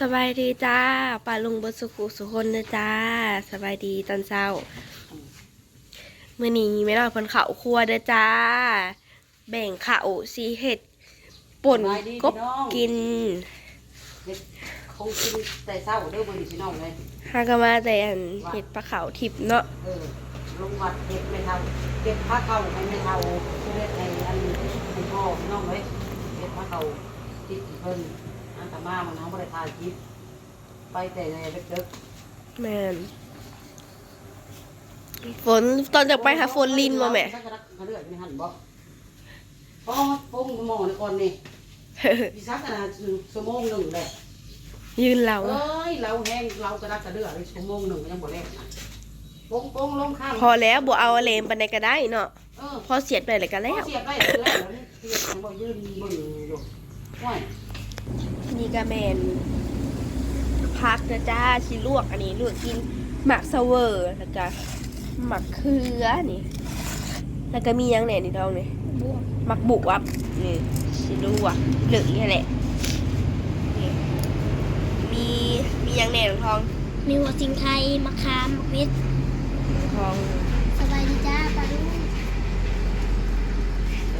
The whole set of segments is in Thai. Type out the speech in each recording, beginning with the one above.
สบายดีจ้าป่าลุงบนสุขุสุคนนะจ้าสบายดีตอนเช้ามื่อนี้ไม่รอดพนเขาครัวเด้อจ้า แบ่งข้าวสีเห็ดป่นกบกินเด็กคงกินแต่เศร้าเด้อบ่นี่พี่น้องเลยฮากามาแต่อันเห็ดปลาเขาวทิพย์เนาะเออลงวัดเก็บไม่เท่าเก็บผ้าเก่าให้ไม่เท่าชื่อเล็กในอันคุณพ่อพี่น้องเลยเก็บผ้าเก่าติดเพิ่น อันตมามันน้องบ่ได้ทายคลิปไปแต่ในเด็กแมนฝนตอนจะไปหาฝนลินมาแหม่สักกะรักกระเลือดไม่หันบ่พอปงหมอนี่ก่อนนี่พี่ซักกันนะชั่วโมงหนึงแหละยืนเราเอ้ยเราแห้งเรากระดักกระเดือเลยชั่วโมงหนึ่งก็ยังบ่แรกนะปงปงลงข้างพอแล้วบัวเอาเลมปันใดก็ได้เนาะเออพอเสียดไปเลยก็พแล้อวเสียบได้เลยแล้วเสียบยังบ่ยืนเบิ่งอยู่ว้าย นี่ก็แมนพักนะจ้าชิลวกอันนี้ลวกกินหมักเซเวอร์แล้วก็หมักเขือนี่ แล้วก็มีหยังแหน่นี่ทองนี่หมักบุกวับนี่ชิลวกเหลืองนี่แหละนี่มีมีหยังแหน่ทองมีหัวสิงไทยมะขามมะเม็ดทองสบายดีจ้าปลาลูก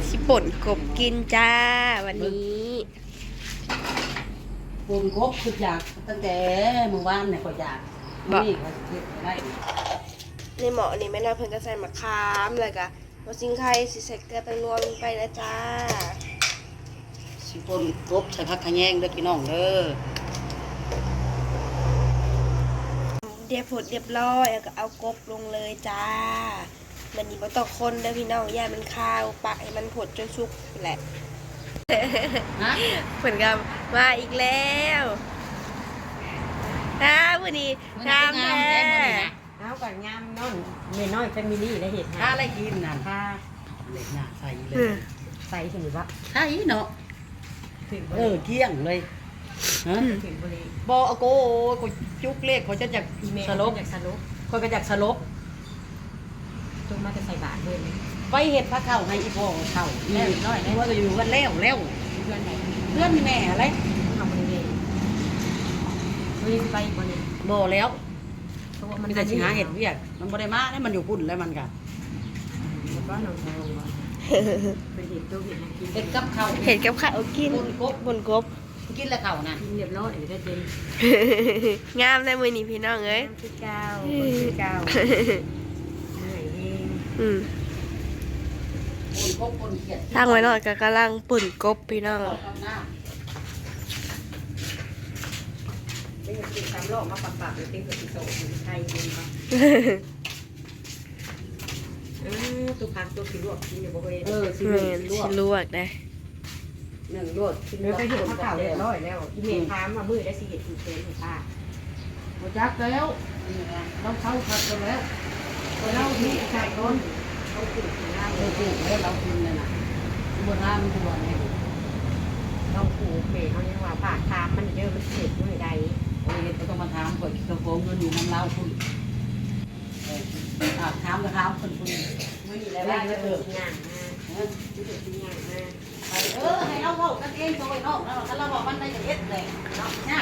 ชิป่นกบกินจ้าวันนี้ ปนกบคืออยากตั้งแต่เมื่อวานเนี่ยก็อยากนี่ก็เฮ็ดได้ในหมอนี่แม่นาเพิ่นก็ใส่มะขามแล้วก็หัวซิงไข่สิใส่เกลือไปรวมไปนะจ้าสิปนกบใส่ผักขะแยงเด้อพี่น้องเด้อเรียบผดเรียบร้อยแล้วก็เอากบลงเลยจ้า มันนี่บ่ต้องคนเด้อพี่น้องอย่ามันคาวปะให้มันผดจนสุกแหละ ฮะเพิ่นก็มาอีกแล้วนะวันนี้งามแท้เอากับงามนอนเมน้อยแฟมิลี่ได้เห็นถ้าฮะอะไรกินน่ะถ้าเล็กหน้าใส่เลอืยมใส่ถึงว่าใช่เนาะถึงบเออเกลี้ยงเลยฮะถึงบริบอโกกูจุกเลขเขาจะจากอีเมลสลบจากสลบคนก็จากสลบจงมาจะใส่บาทด้วย ไปเห็ดพระเข้าให้อีพ่อเข้าแล้วน้อยว่าก็อยู่กันแล้วแล้วเพื่อนไหนเพื่อนแม่อะไรทำบริเวณบริเวณไปอีกวันนึงบ่แล้วเพราะว่ามัมันนจะสิหาเห็ดเวียกมันบ่ได้มาแล้วมันอยู่พุ่นแล้วมันก็มันก็นอนนอนเป็นเห็ดตัวเห็ดกินเห็ดกับข้าวเห็นกับข้าวกินบนกบบนกบกินแล้วข้าวน่ะกินเรียบร้อยเดี๋ยวได้เจนงามในมือนี้พี่น้องเอ้ยคือเก้าคือเก้าเหนื่อยเองอืม บนกบบนเขียด ทางไว้หน่อยก็กำลังปุ่นกบพี่น้องเอากับน้เป็นกินตามโลกมาปักปักเลยติ้งกับติโซ่ไทยดีมากตัวพักตัวขี้ลวกกินอยู่บริเวณำเออสิแมมีนลวชิกลวกได้หนึ่งลวกสิเนื้อไปเห็นข้าวเก่าเรียบร้อยแล้วอีเมลถามมามือได้สิเห็ดถูกเต็มค่ะบ่จักแล้วเราเข้าผัดกันแล้วก็เราที่ใส่ต้น เขาปลูกของเราเราปลูกแล้เรากินเลยนะบนทางตัวเนี่ยเราปลูกเมย์เขาเนี่ยว่าผ่าทามมันเยอะมันเสร็จมือใดโอ้ยก็ต้องมาถามก่อนกระโปรงเงินอยู่น้ำเล้าคุณเอออะถามก็ถามคนคุณไม่มีอะไรแล้วบ้างก็เติเถมอะงานมาเออที่เติมงนมาเออให้เราเว้ากันเองตัวไอ้นอกแล้วเราบอกมันได้จะเฮ็ดเลยเนาะเนี่ย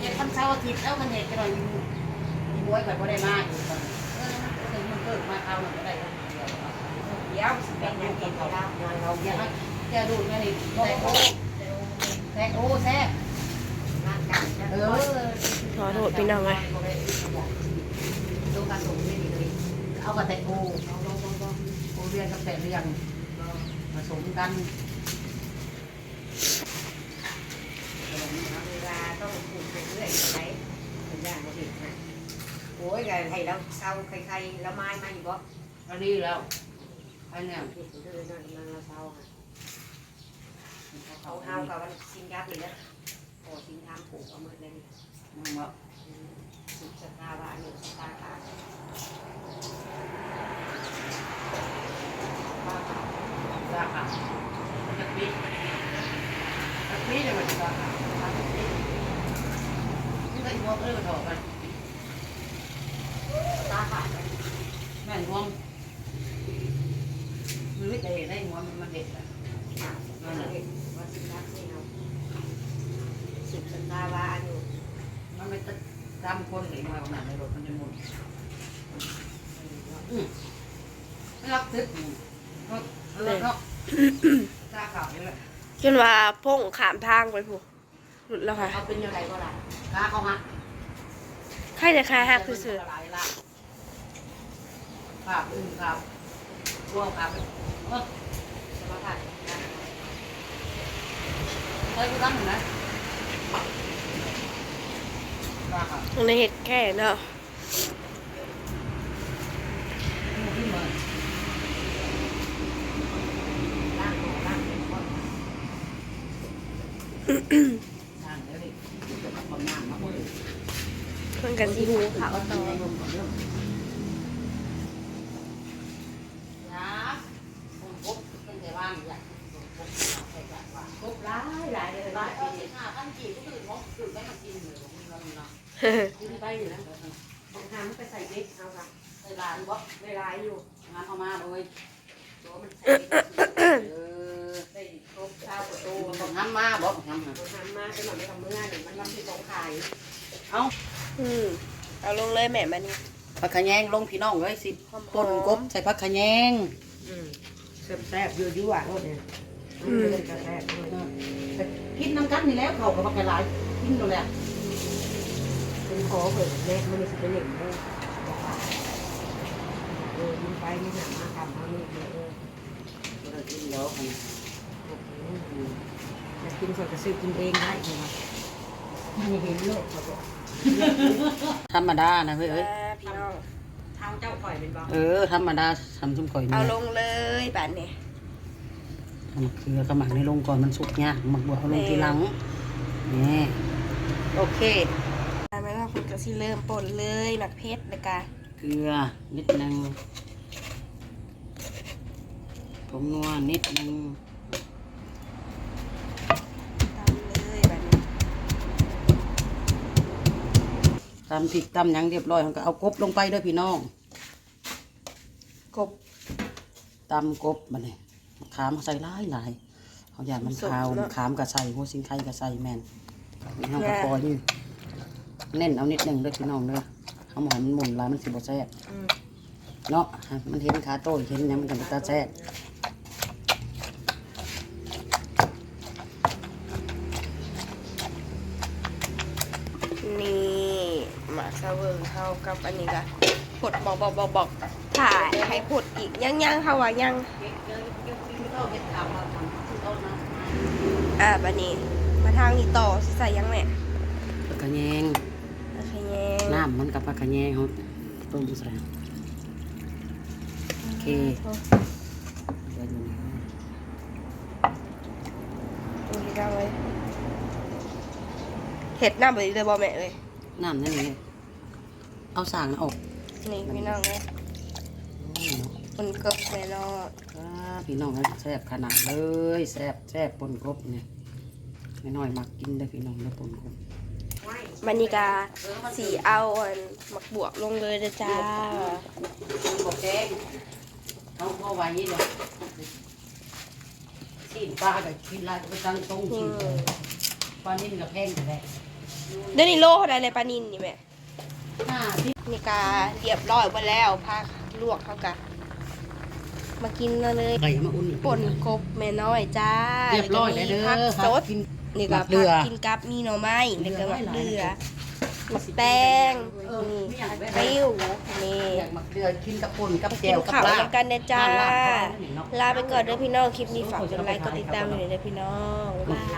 เฮ็ดวันเสาอาทิตย์แล้วมันเฮ็ดกันหน่อยอยู่มีบวยไปบ่ได้มาอยู่ก่อนเออมันเกิดมาคราหนึ่งก็ได้ แล้วสิเป็นอย่างนี้ก็ได้นอนเราเยอะจะดูดม่นี่แต่โอ้แต่โอ้แซ่บเออขอโทษพี่น้องเลยดูการส่งเอากระแตโอโอเรียนกับแต่เรียงผสมกันเวลาต้องปลูกไปเรื่อยใช้เป็นอย่างเราเห็นนะโอ้ยไงให้เราเศร้าใครๆแล้วไม้มาอยู่บ่อันนี้แล้ว อันเนี้ยเห็นนั่นมันเราเศร้าค่ะเขาเฮากับวันสิงยักษ์เลยนะโอ้สิงทำปลูกเอามือเลยมันว่าสุดสตาร์วานุสตาร์ค่ะสาขาจะปีจะปีจะมันสาขาจะปีนี่ก็ยังเออถอดกัน ตาขาด แม่งวง หรือแต่ได้งวงมันเด็ดอะนั่นแหละว่าสิงยักษ์นี่เนาะสุดสตาร์วานุตามคนเลยมาขนาดในรถมันจะหมุนอืมรับทึกเนาะเนาะตาขาวนี่แหละจนว่าพงขามทางไปผู้หลุดแล้วค่ะเขาเป็นยังไงก็ล่ะขาเขาหักใครจะคาหักคือหลายละครับอืมครับกลัวครับ เออจะมาผ่านเฮ้ยกูตั้งอยู่นะว่าครับๆในเหตุแค่เนาะขึ้นมาล่างหัวล่างหัวล่างเดี๋ยวดิเดี๋ยวความน้ำมาพูดเพิ่นกันสิหูเขาวต่อนะผมพบเป็นแต่ว่างอยากผมพบแต่อยากว่าพบร้ายหลายเลยร้ายก็สิบห้าพันกี่ก็ตื่นมองตื่นไปมากินเลยผมมีเงินเนาะ กินไปอยู่นะบางครั้งไปใส่เด็กเอาค่ะใส่ร้านบ่ได้ร้ายอยู่งานเข้ามาเลยตัวมันใส่เออใส่ครบเช้าประตูผมทำมาบ่ผมทำมาผมทำมาเป็นหน่อยไม่ทำเมื่อนี่มันวันที่สองขายเอาอืมเอาลงเลยแม่มานี่ผักขะแยงลงพี่น้องเลยสิหอมๆป่นกบใส่ผักขะแยงแซ่บๆยั่วๆโอ้เนี่ยอืมกระแซ่บด้วยกินน้ำกันนี่แล้วเขากับผักกะหลายกินตัวแหละ เป็นขอเปิดแม่มันจะเป็นอย่างนี้เออมันไปไม่หนามาทำเอานี่เออเรากินแล้วอยากกินสดก็ซื้อกินเองได้ใช่ไหมไม่เห็นโลกเขาบอกธรรมดานะเฮ้ยเอ้ยอ่าพี่น้องเท้าเจ้าข่อยเป็นบ่เออธรรมดาทำชุ่มข่อยเอาลงเลยบาดนี้ทำคือขมักในลงก่อนมันสุกยากหมักบัวเอาลงทีหลังนี่โอเค แล้วก็คุณก็สิเริ่มป่นเลยหมักเพชรแล้วก็เกลือนิดนึงผงนัวนิดนึงตามเลยบาดนี้ตำพริกตำหยังเรียบร้อยเขาก็เอากบลงไปเด้วยพี่น้องกบตำกบมันนี่ขามใส่หลายหลายเขาอยากมันขาวขามกับใส่หัวสิงไข่กับใส่แมนนี่เขาก็ปล่อยนี่ เน้นเอานิดนึงเด้วยพี่น้องเด้อเขาหมอยมันหมุนหลายมันสิบ่แซ่บอืมเนาะมันเห็นขาโต้เห็นหยังมันก็ตาแซ่บนี่หมักซาเวอร์เข้ากับอันนี้ก็ผดบอกบอกบอกบอกถ่ายให้ผดอีกยังยังเขาว่ายังอ่าบันนี้มาทางนี้ต่อสิใส่ยังแม่ผักกะแยงโอเคแยง น้ำมันกับผักกะแยงเขาต้มใส่โอเคเดี๋ยวอยู่นี่ดูดีจังเลยเห็ดหน้าบดีเลยบอแม่เลยน้ำนั่นเองเอาสางน่ะออกนี่พี่น้องเลยอืมมันเกิบแม่นอครับพี่น้องนะแซ่บขนาดเลยแซ่บแซ่บปนกบเนี่ยไม่น้อยมักกินได้อพี่น้องได้อปนกบ มันนี่กาสีเอาอันหมักบวกลงเลยเด้อจ้ากบแดงเขาเขาไว้นี่เลยชิ้นปลากับชิ้นลายก็ไปตั้งตรงชิ้นเลยปลานิ่มกับแพงแต่แรกเดี๋ยวนี้โลเท่าไรเลยปลานินนี่แม่ห้าที่นี่กาเรียบร้อยไปแล้วพักลวกเขากะ มากินเลยไก่มาอุ่นอีกป่นกบแม่น้อยจ้าเรียบร้อยแล้วเด้อผักคสรับดกินนี่ก็หมักเดืผัอกกินกับมีหน่อไม้แล้วก็หมักเดืเดืออหลายมีแป้งเออนี่ไม่อยากได้ปริ้วนี่อยากมักเดือกินกับป่นกับแจกินวกับข้าวปลาน้ำกันนะจ้าลาบลาไปก่อนเด้อพี่น้องคลิปนี้ฝากกดไลค์กดติดตามหน่อยเด้อพี่น้องบ๊ายบาย